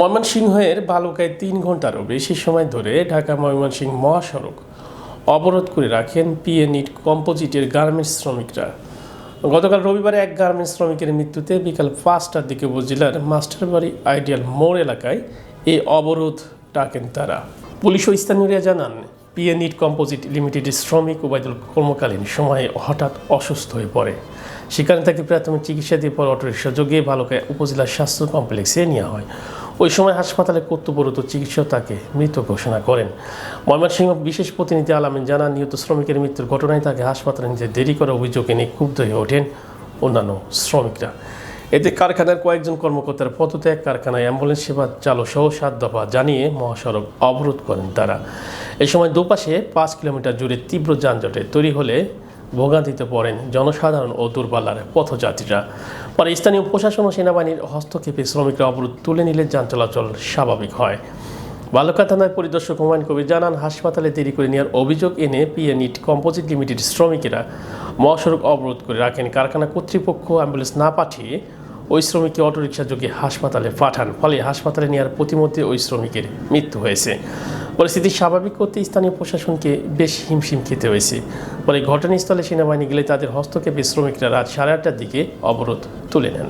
ময়মনসিংহের বালুকায় তিন ঘন্টারও বেশি সময় ধরে ঢাকা ময়মনসিংহ মহাসড়ক অবরোধ করে রাখেন পিএ নিট কম্পোজিটের গার্মেন্টস শ্রমিকরা। গতকাল রবিবারে এক গার্মেন্টস শ্রমিকের মৃত্যুতে বিকাল পাঁচটার দিকে উপজেলার মাস্টারবাড়ি আইডিয়াল মোড় এলাকায় এই অবরোধ ডাকেন তারা। পুলিশ ও স্থানীয়রা জানান পিএ নিট কম্পোজিট লিমিটেডের শ্রমিক ওবায়দুল কর্মকালীন সময়ে হঠাৎ অসুস্থ হয়ে পড়ে। সেখানে তাকে প্রাথমিক চিকিৎসা দিয়ে পর অটোরিক্সা যোগে বালকায় উপজেলা স্বাস্থ্য কমপ্লেক্সে নেওয়া হয়। ওই সময় হাসপাতালে কর্তব্যরত চিকিৎসক তাকে মৃত ঘোষণা করেন। ময়মনসিংহ বিশেষ প্রতিনিধি আলামিন জানান, নিহত শ্রমিকের মৃত্যুর ঘটনায় তাকে হাসপাতালে নিতে দেরি করার অভিযোগ এনে ক্ষুব্ধ হয়ে ওঠেন অন্যান্য শ্রমিকরা। এতে কারখানার কয়েকজন কর্মকর্তার পদত্যাগ, কারখানায় অ্যাম্বুলেন্স সেবা চালু সহ সাত দফা জানিয়ে মহাসড়ক অবরোধ করেন তারা। এই সময় দুপাশে পাঁচ কিলোমিটার জুড়ে তীব্র যানজটে তৈরি হলে ভোগান্তিতে পড়েন জনসাধারণ ও দূরপাল্লার পথযাত্রীরা। পরে স্থানীয় প্রশাসন ও সেনাবাহিনীর হস্তক্ষেপে শ্রমিকরা অবরোধ তুলে নিলে যান চলাচল স্বাভাবিক হয়। বালুকা থানার পরিদর্শক হুমায়ুন কবির জানান, হাসপাতালে দেরি করে নেওয়ার অভিযোগ এনে পিএ নিট কম্পোজিট লিমিটেড শ্রমিকেরা মহাসড়ক অবরোধ করে রাখেন। কারখানা কর্তৃপক্ষ অ্যাম্বুলেন্স না পাঠিয়ে ওই শ্রমিককে অটোরিকশা যোগে হাসপাতালে পাঠান। ফলে হাসপাতালে নেওয়ার প্রতিমধ্যে ওই শ্রমিকের মৃত্যু হয়েছে। পরিস্থিতি স্বাভাবিক করতে স্থানীয় প্রশাসনকে বেশ হিমশিম খেতে হয়েছে। পরে ঘটনাস্থলে সেনাবাহিনী গেলে তাদের হস্তক্ষেপে শ্রমিকরা রাত সাড়ে আটটার দিকে অবরোধ তুলে নেন।